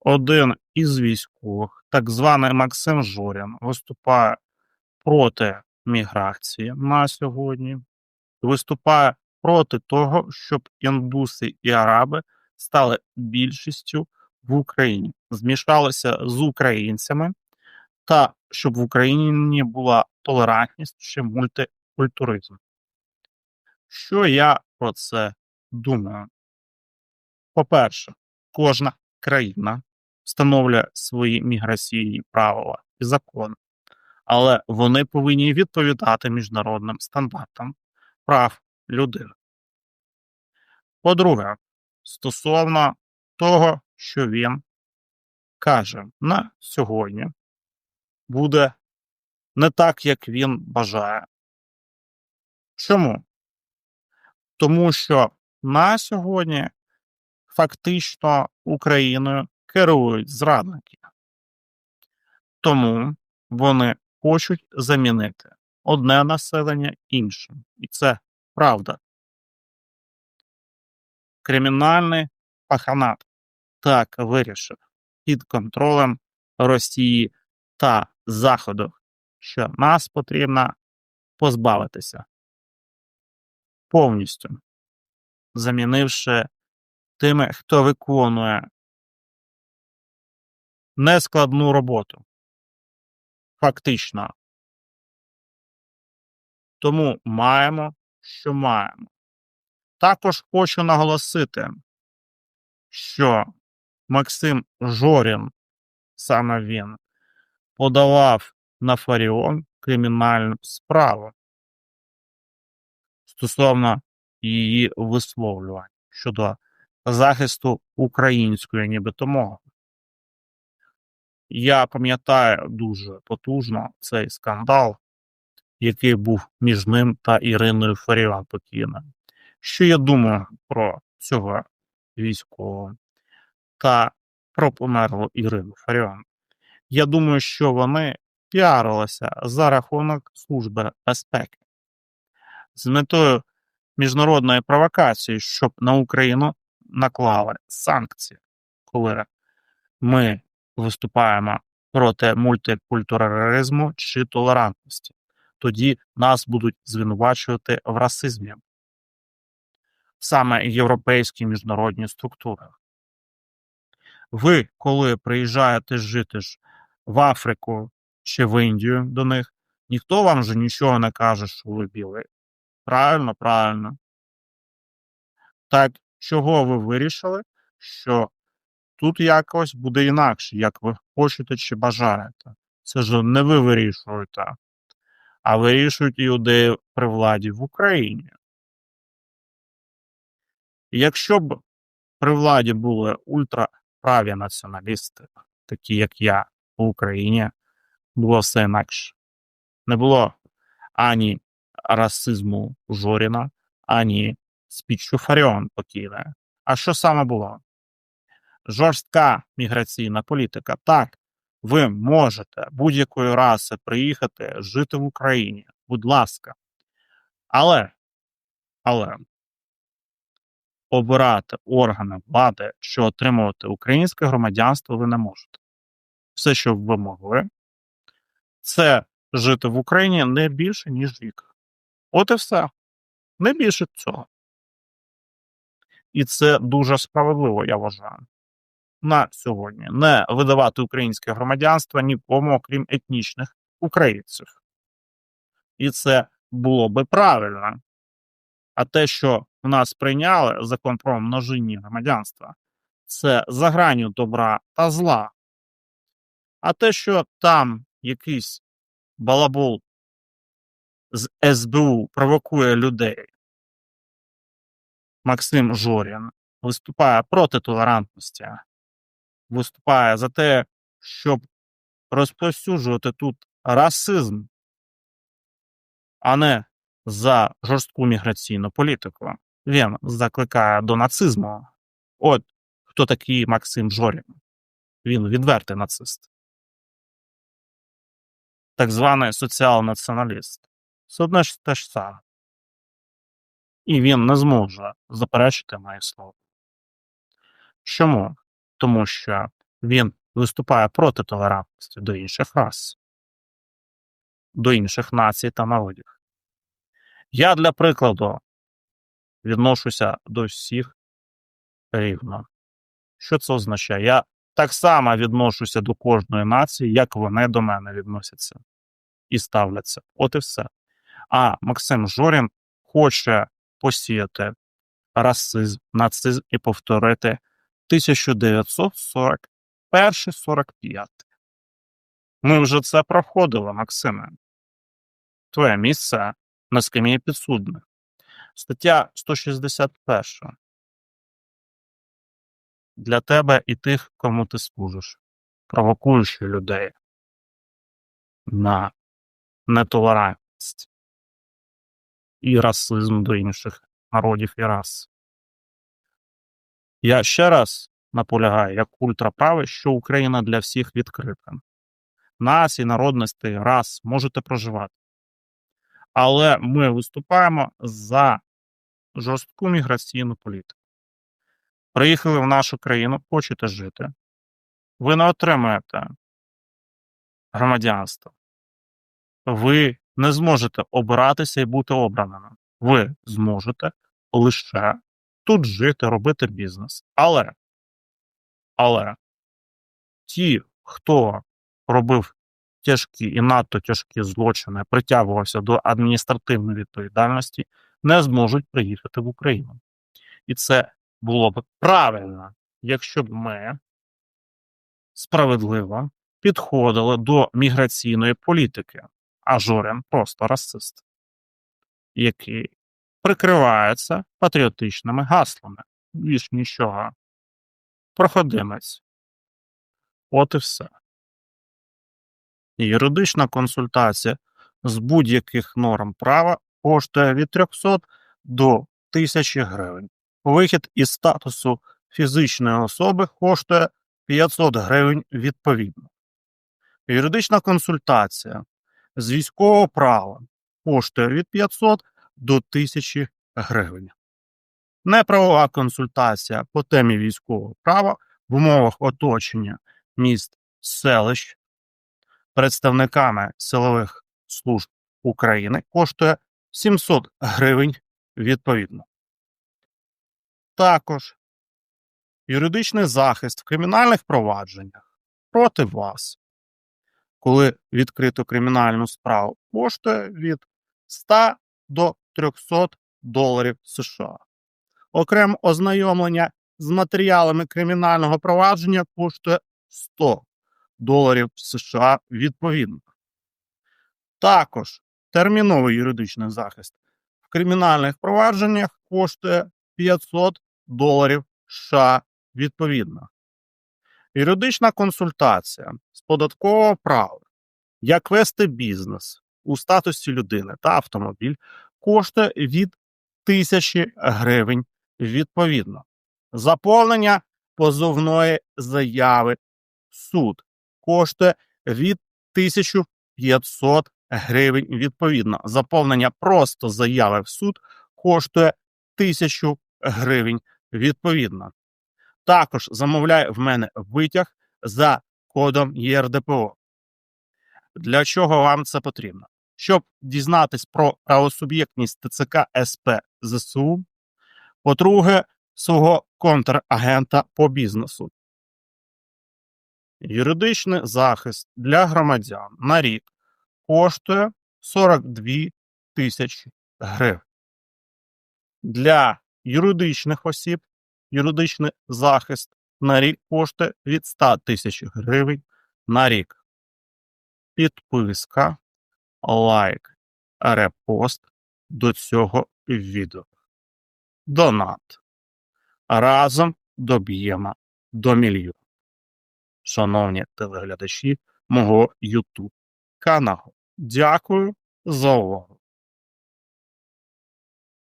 один із військових, так званий Максим Жорін, виступає проти міграції на сьогодні, виступає проти того, щоб індуси і араби стали більшістю в Україні, змішалися з українцями, та щоб в Україні була толерантність чи мультикультуризм. Що я про це думаю? По-перше, кожна країна встановлює свої міграційні правила і закони, але вони повинні відповідати міжнародним стандартам прав людини. По-друге, стосовно того, що він каже на сьогодні, буде не так, як він бажає. Чому? Тому що на сьогодні фактично Україною керують зрадники. Тому вони хочуть замінити одне населення іншим. І це правда. Кримінальний паханат так вирішив під контролем Росії та Заходу, що нас потрібно позбавитися повністю, замінивши тими, хто виконує нескладну роботу. Фактично. Тому маємо, що маємо. Також хочу наголосити, що Максим Жорін, саме він, подавав на Фаріон кримінальну справу стосовно її висловлювань щодо захисту української нібито мови. Я пам'ятаю дуже потужно цей скандал, який був між ним та Іриною Фаріон покійною. Що я думаю про цього військового та про померлу Ірину Фаріон? Я думаю, що вони піарилися за рахунок Служби безпеки з метою міжнародної провокації, щоб на Україну наклали санкції, коли ми виступаємо проти мультикультуралізму чи толерантності. Тоді нас будуть звинувачувати в расизмі саме європейські міжнародні структури. Ви, коли приїжджаєте жити ж в Африку чи в Індію до них, ніхто вам же нічого не каже, що ви білий. Правильно, правильно. Так чого ви вирішили, що тут якось буде інакше, як ви хочете чи бажаєте? Це ж не ви вирішуєте, а вирішують іудеї при владі в Україні. Якщо б при владі були ультраправі націоналісти, такі як я в Україні, було все інакше. Не було ані расизму Жоріна, ані спічу Фаріон покійне. А що саме було? Жорстка міграційна політика. Так, ви можете будь-якої раси приїхати жити в Україні. Будь ласка. Але, але обирати органи влади, що отримувати українське громадянство, ви не можете. Все, що ви могли, це жити в Україні не більше, ніж рік. От і все. Не більше цього. І це дуже справедливо, я вважаю. На сьогодні не видавати українське громадянство нікому, окрім етнічних українців. І це було би правильно. А те, що в нас прийняли закон про множинні громадянства, це за граню добра та зла. А те, що там якийсь балабол з СБУ провокує людей, Максим Жорін виступає проти толерантності, виступає за те, щоб розповсюджувати тут расизм, а не за жорстку міграційну політику. Він закликає до нацизму. От хто такий Максим Жорін. Він відвертий нацист. Так званий соціал-націоналіст. Це одне ж те ж саме. І він не зможе заперечити моє слово. Чому? Тому що Він виступає проти толерантності до інших рас, до інших націй та народів. Я, для прикладу, відношуся до всіх рівно. Що це означає? Я так само відношуся до кожної нації, як вони до мене відносяться і ставляться. От і все. А Максим Жорін хоче посіяти расизм, нацизм і повторити 1941-45. Ми вже це проходили, Максиме. Твоє місце на скам'ї підсудних. Стаття 161. Для тебе і тих, кому ти служиш, провокуючи людей на нетолерантність і расизм до інших народів і рас. Я ще раз наполягаю, як ультраправий, що Україна для всіх відкрита. Націй, народностей, рас можете проживати. Але ми виступаємо за жорстку міграційну політику. Приїхали в нашу країну, хочете жити. Ви не отримаєте громадянство. Ви не зможете обиратися і бути обраними. Ви зможете лише тут жити, робити бізнес. Але, але ті, хто робив тяжкі і надто тяжкі злочини, притягувався до адміністративної відповідальності, не зможуть приїхати в Україну. І це було б правильно, якщо б ми справедливо підходили до міграційної політики, а Жорін просто расист, який прикривається патріотичними гаслами. Більш нічого. Проходимець. От і все. Юридична консультація з будь-яких норм права коштує від 300 до 1000 гривень. Вихід із статусу фізичної особи коштує 500 гривень відповідно. Юридична консультація з військового права коштує від 500 до 1000 гривень. Неправова консультація по темі військового права в умовах оточення міст селищ представниками силових служб України коштує 700 гривень відповідно. Також юридичний захист в кримінальних провадженнях проти вас, коли відкрито кримінальну справу, коштує від 100 до 300 доларів США. Окремо ознайомлення з матеріалами кримінального провадження коштує 100 доларів США відповідно. Також терміновий юридичний захист в кримінальних провадженнях коштує 500 доларів США відповідно. Юридична консультація з податкового права, як вести бізнес у статусі людини та автомобіль, коштує від 1000 гривень відповідно. Заповнення позовної заяви суд коштує від 1500 гривень відповідно. Заповнення просто заяви в суд коштує 1000 гривень відповідно. Також замовляє в мене витяг за кодом ЄРДПО. Для чого вам це потрібно? Щоб дізнатись про правосуб'єктність ТЦК СП ЗСУ, по-друге, свого контрагента по бізнесу. Юридичний захист для громадян на рік коштує 42 тисячі гривень. Для юридичних осіб юридичний захист на рік коштує від 100 тисяч гривень на рік. Підписка, лайк, репост до цього відео. Донат. Разом доб'ємо до мільйона. Шановні телеглядачі мого YouTube каналу. Дякую за увагу.